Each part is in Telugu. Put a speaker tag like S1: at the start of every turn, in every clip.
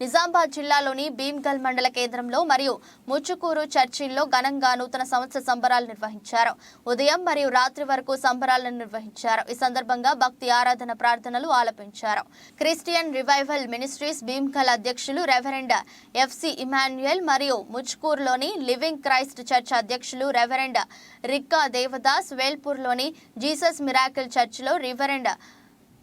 S1: నిజామాబాద్ జిల్లాలోని భీమ్గల్ మండల కేంద్రంలో మరియు ముచ్చుకూరు చర్చిల్లో ఘనంగా నూతన సంవత్సర సంబరాలు నిర్వహించారు. ఉదయం మరియు రాత్రి వరకు సంబరాలను నిర్వహించారు. ఈ సందర్భంగా భక్తి ఆరాధన ప్రార్థనలు ఆలపించారు. క్రిస్టియన్ రివైవల్ మినిస్ట్రీస్ భీమ్గల్ అధ్యక్షులు రెవరెండ్ ఎఫ్సి ఇమాన్యుయల్ మరియు ముచ్చుకూరులోని లివింగ్ క్రైస్ట్ చర్చ్ అధ్యక్షులు రెవరెండ్ రిక్కా దేవదాస్ వేల్పూర్లోని జీసస్ మిరాకిల్ చర్చిలో రివరెండ్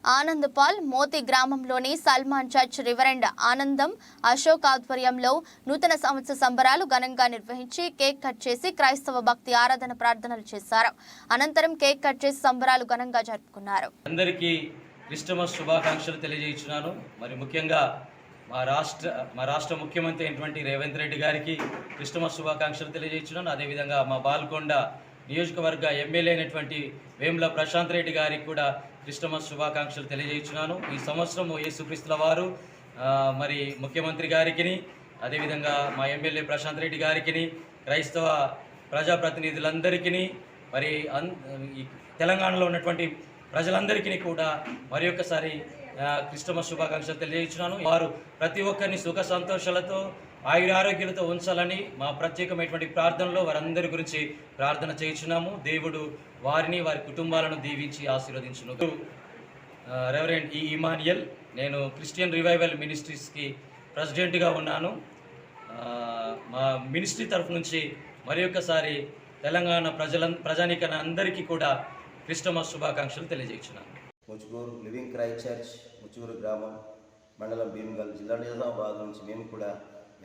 S1: ఆనందపాల్ మోతి గ్రామంలోని సల్మాన్ చర్చ్ రివరెండ్ ఆనందం అశోక్ ఆధ్వర్యంలో నూతన సంవత్సర సంబరాలు ఘనంగా నిర్వహించి కేక్ కట్ చేసి క్రైస్తవ భక్తి ఆరాధన ప్రార్థనలు చేశారు. అనంతరం కేక్ కట్ చేసి సంబరాలు ఘనంగా జరుపుకున్నారు.
S2: అందరికీ క్రిస్టమస్ శుభాకాంక్షలు తెలియజేస్తున్నాను. మరి ముఖ్యంగా మా రాష్ట్ర మా రాష్ట్ర ముఖ్యమంత్రి అయినటువంటి రేవంత్ రెడ్డి గారికి క్రిస్టమస్ శుభాకాంక్షలు తెలియజేస్తున్నాను. అదేవిధంగా మా బాల్కొండ నియోజకవర్గ ఎమ్మెల్యే అయినటువంటి వేముల ప్రశాంత్ రెడ్డి గారికి కూడా క్రిస్టమస్ శుభాకాంక్షలు తెలియజేస్తున్నాను ఈ సంవత్సరము యేసుక్రీస్తుల వారు మరి ముఖ్యమంత్రి గారికి అదేవిధంగా మా ఎమ్మెల్యే ప్రశాంత్ రెడ్డి గారికి క్రైస్తవ ప్రజాప్రతినిధులందరికీ మరి అన్ తెలంగాణలో ఉన్నటువంటి ప్రజలందరికీ కూడా మరి ఒక్కసారి క్రిస్టమస్ శుభాకాంక్షలు తెలియజేస్తున్నాను వారు ప్రతి ఒక్కరిని సుఖ సంతోషాలతో ఆయురారోగ్యాలతో ఉంచాలని మా ప్రత్యేకమైనటువంటి ప్రార్థనలో వారందరి గురించి ప్రార్థన చేయించున్నాము. దేవుడు వారిని వారి కుటుంబాలను దీవించి ఆశీర్వదించును. రెవరెంట్ రెవరెండ్ ఈ ఇమానియల్ నేను క్రిస్టియన్ రివైవల్ మినిస్ట్రీస్కి ప్రెసిడెంట్గా ఉన్నాను. మా మినిస్ట్రీ తరఫు నుంచి మరి ఒక్కసారి తెలంగాణ ప్రజల ప్రజానికన అందరికీ కూడా క్రిస్టమస్ శుభాకాంక్షలు తెలియజేస్తున్నాను
S3: Muchukuru living Christ church Muchukuru గ్రామం మండలం భీమగల్ జిల్లా నిజామాబాద్ నుంచి మేము కూడా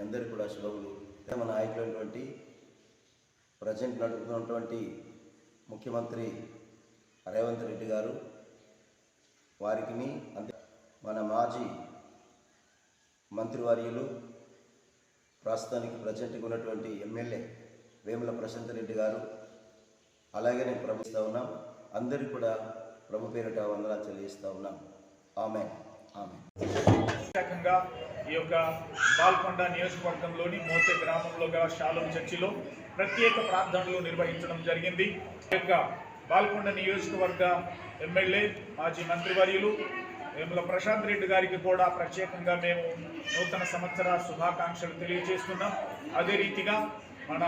S3: అందరికీ కూడా శుభములు. మన నాయకులైనటువంటి ప్రజెంట్ నడుపుతున్నటువంటి ముఖ్యమంత్రి రేవంత్ రెడ్డి గారు వారికి అంతే మన మాజీ మంత్రివర్యులు ప్రస్తుతానికి ప్రజెంట్గా ఉన్నటువంటి ఎమ్మెల్యే వేముల ప్రశాంత్ రెడ్డి గారు అలాగే నేను ప్రభుత్వ ఉన్నాం. అందరికీ కూడా ప్రభు పేరిట వందనాలు తెలియజేస్తూ ఉన్నాం. ఆమె ఆమె
S4: ప్రత్యేకంగా ఈ యొక్క బాల్కొండ నియోజకవర్గంలోని మోతే గ్రామంలో గల శాలం చర్చిలో ప్రత్యేక ప్రార్థనలు నిర్వహించడం జరిగింది. ఈ యొక్క బాల్కొండ నియోజకవర్గ ఎమ్మెల్యే మాజీ మంత్రివర్యులు వేముల ప్రశాంత్ రెడ్డి గారికి కూడా ప్రత్యేకంగా మేము నూతన సంవత్సర శుభాకాంక్షలు తెలియజేస్తున్నాం. అదే రీతిగా మన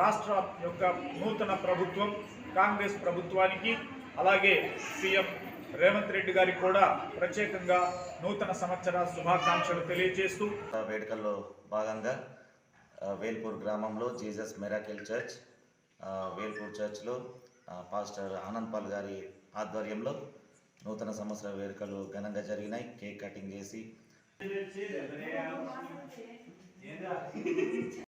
S4: రాష్ట్ర యొక్క నూతన ప్రభుత్వం కాంగ్రెస్ ప్రభుత్వానికి అలాగే సీఎం రేవంత్ రెడ్డి గారికి కూడా ప్రత్యేకంగా నూతన సంవత్సర శుభాకాంక్షలు తెలియజేస్తూ
S5: వేడుకల్లో భాగంగా వేల్పూర్ గ్రామంలో జీసస్ మెరాకిల్ చర్చ్ వేల్పూర్ చర్చ్లో పాస్టర్ ఆనంద్ పాల్ గారి ఆధ్వర్యంలో నూతన సంవత్సర వేడుకలు ఘనంగా జరిగినాయి. కేక్ కటింగ్ చేసి